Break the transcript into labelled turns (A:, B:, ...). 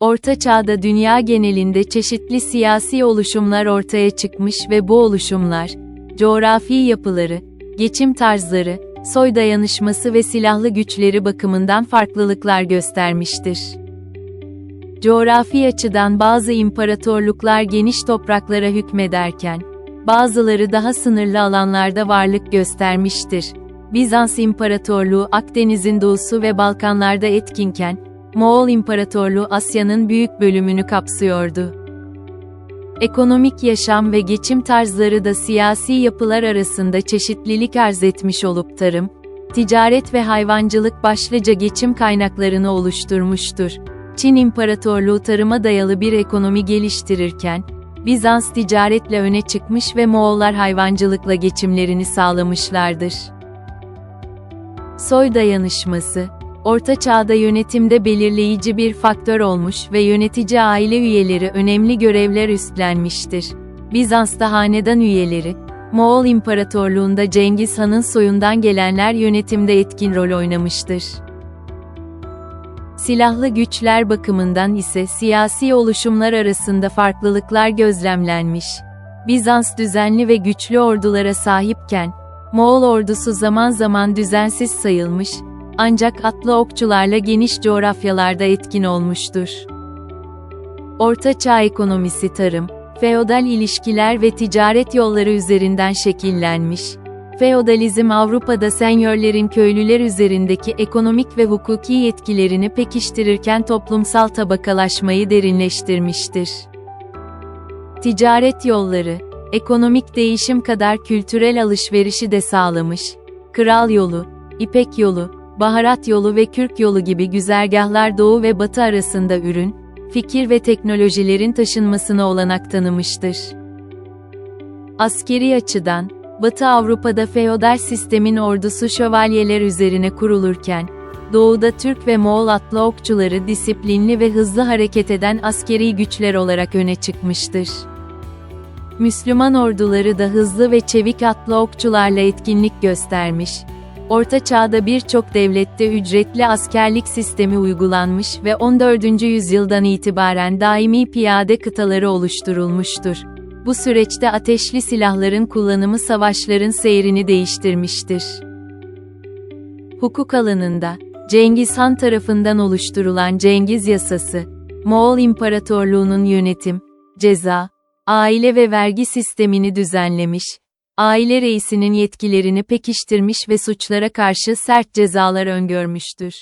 A: Orta Çağ'da dünya genelinde çeşitli siyasi oluşumlar ortaya çıkmış ve bu oluşumlar, coğrafi yapıları, geçim tarzları, soy dayanışması ve silahlı güçleri bakımından farklılıklar göstermiştir. Coğrafi açıdan bazı imparatorluklar geniş topraklara hükmederken, bazıları daha sınırlı alanlarda varlık göstermiştir. Bizans İmparatorluğu Akdeniz'in doğusu ve Balkanlarda etkinken, Moğol İmparatorluğu Asya'nın büyük bölümünü kapsıyordu. Ekonomik yaşam ve geçim tarzları da siyasi yapılar arasında çeşitlilik arz etmiş olup tarım, ticaret ve hayvancılık başlıca geçim kaynaklarını oluşturmuştur. Çin İmparatorluğu tarıma dayalı bir ekonomi geliştirirken, Bizans ticaretle öne çıkmış ve Moğollar hayvancılıkla geçimlerini sağlamışlardır. Soy dayanışması, Orta Çağ'da yönetimde belirleyici bir faktör olmuş ve yönetici aile üyeleri önemli görevler üstlenmiştir. Bizans'ta hanedan üyeleri, Moğol İmparatorluğunda Cengiz Han'ın soyundan gelenler yönetimde etkin rol oynamıştır. Silahlı güçler bakımından ise siyasi oluşumlar arasında farklılıklar gözlemlenmiş. Bizans düzenli ve güçlü ordulara sahipken, Moğol ordusu zaman zaman düzensiz sayılmış, ancak atlı okçularla geniş coğrafyalarda etkin olmuştur. Orta Çağ ekonomisi tarım, feodal ilişkiler ve ticaret yolları üzerinden şekillenmiş. Feodalizm Avrupa'da senyörlerin köylüler üzerindeki ekonomik ve hukuki yetkilerini pekiştirirken toplumsal tabakalaşmayı derinleştirmiştir. Ticaret yolları, ekonomik değişim kadar kültürel alışverişi de sağlamış. Kral yolu, İpek yolu, baharat yolu ve Kürk yolu gibi güzergahlar doğu ve batı arasında ürün, fikir ve teknolojilerin taşınmasına olanak tanımıştır. Askeri açıdan, Batı Avrupa'da feodal sistemin ordusu şövalyeler üzerine kurulurken, Doğu'da Türk ve Moğol atlı okçuları disiplinli ve hızlı hareket eden askeri güçler olarak öne çıkmıştır. Müslüman orduları da hızlı ve çevik atlı okçularla etkinlik göstermiş. Orta Çağ'da birçok devlette ücretli askerlik sistemi uygulanmış ve 14. yüzyıldan itibaren daimi piyade kıtaları oluşturulmuştur. Bu süreçte ateşli silahların kullanımı savaşların seyrini değiştirmiştir. Hukuk alanında, Cengiz Han tarafından oluşturulan Cengiz Yasası, Moğol İmparatorluğu'nun yönetim, ceza, aile ve vergi sistemini düzenlemiş, aile reisinin yetkilerini pekiştirmiş ve suçlara karşı sert cezalar öngörmüştür.